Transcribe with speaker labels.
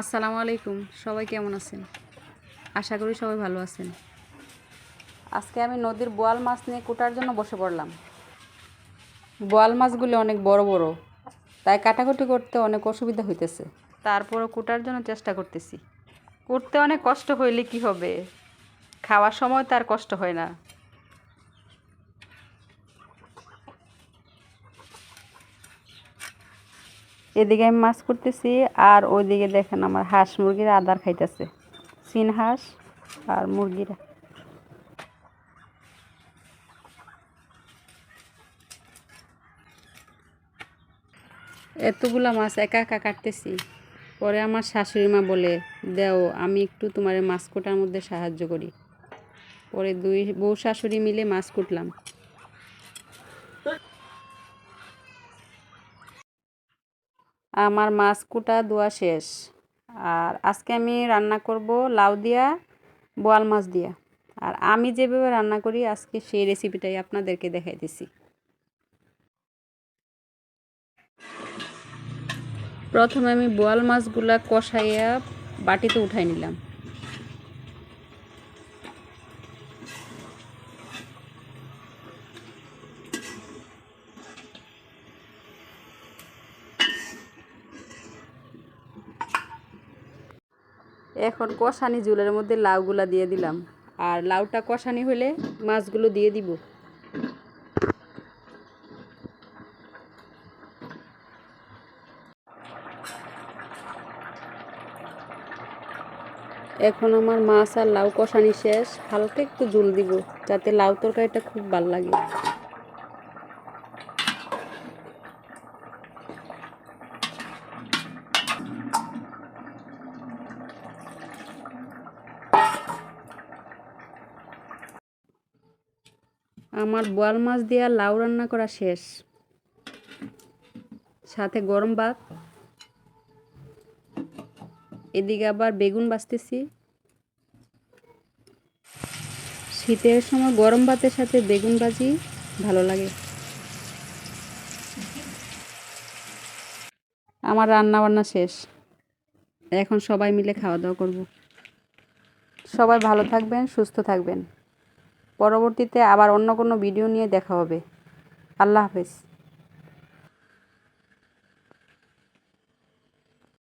Speaker 1: আসসালামু আলাইকুম। সবাই কেমন আছেন? আশা করি সবাই ভালো আছেন। আজকে আমি নদীর বোয়াল মাছ নিয়ে কুটার জন্য বসে পড়লাম। বোয়াল মাছগুলি অনেক বড় বড়, তাই কাটাকুটি করতে অনেক অসুবিধা হইতেছে। তারপরও কুটার জন্য চেষ্টা করতেছি। কুটতে অনেক কষ্ট হইলে কি হবে? খাওয়ার সময় তার কষ্ট হয় না। এদিকে আমি মাছ করতেছি, আর ওইদিকে দেখেন আমার হাঁস মুরগিরা আদার খাইতেছে। চীন হাঁস আর মুরগিরা। এতগুলা মাছ একা একা কাটতেছি। পরে আমার শাশুড়ি মা বলে, দেও, আমি একটু তোমার মাছ কোটার মধ্যে সাহায্য করি। পরে দুই বউ শাশুড়ি মিলে মাছ কুটলাম। আমার মাছ কুটা দোয়া শেষ। আর আজকে আমি রান্না করব লাউ দিয়া, বোয়াল মাছ দিয়া। আর আমি যেভাবে রান্না করি, আজকে সেই রেসিপিটাই আপনাদেরকে দেখাই দিছি। প্রথমে আমি বোয়াল মাছগুলা কষাইয়া বাটিতে উঠাই নিলাম। এখন কষানি ঝুলের মধ্যে লাউগুলা দিয়ে দিলাম। আর লাউটা কষানি হলে মাছগুলো দিয়ে দিব। এখন আমার মাছ আর লাউ কষানি শেষ। হালকা একটু জল দিব, যাতে লাউ তরকারিটা খুব ভালো লাগে। আমার বোয়াল মাছ দিয়া লাউ রান্না করা শেষ। সাথে গরম ভাত। এদিকে আবার বেগুন বাছতেছি শীতের সময় গরম ভাতের সাথে বেগুন ভাজি ভালো লাগে। আমার রান্না বান্না শেষ। এখন সবাই মিলে খাওয়া দাওয়া করব। সবাই ভালো থাকবেন, সুস্থ থাকবেন। পরবর্তীতে আবার অন্য কোনো ভিডিও নিয়ে দেখা হবে। আল্লাহ হাফেজ।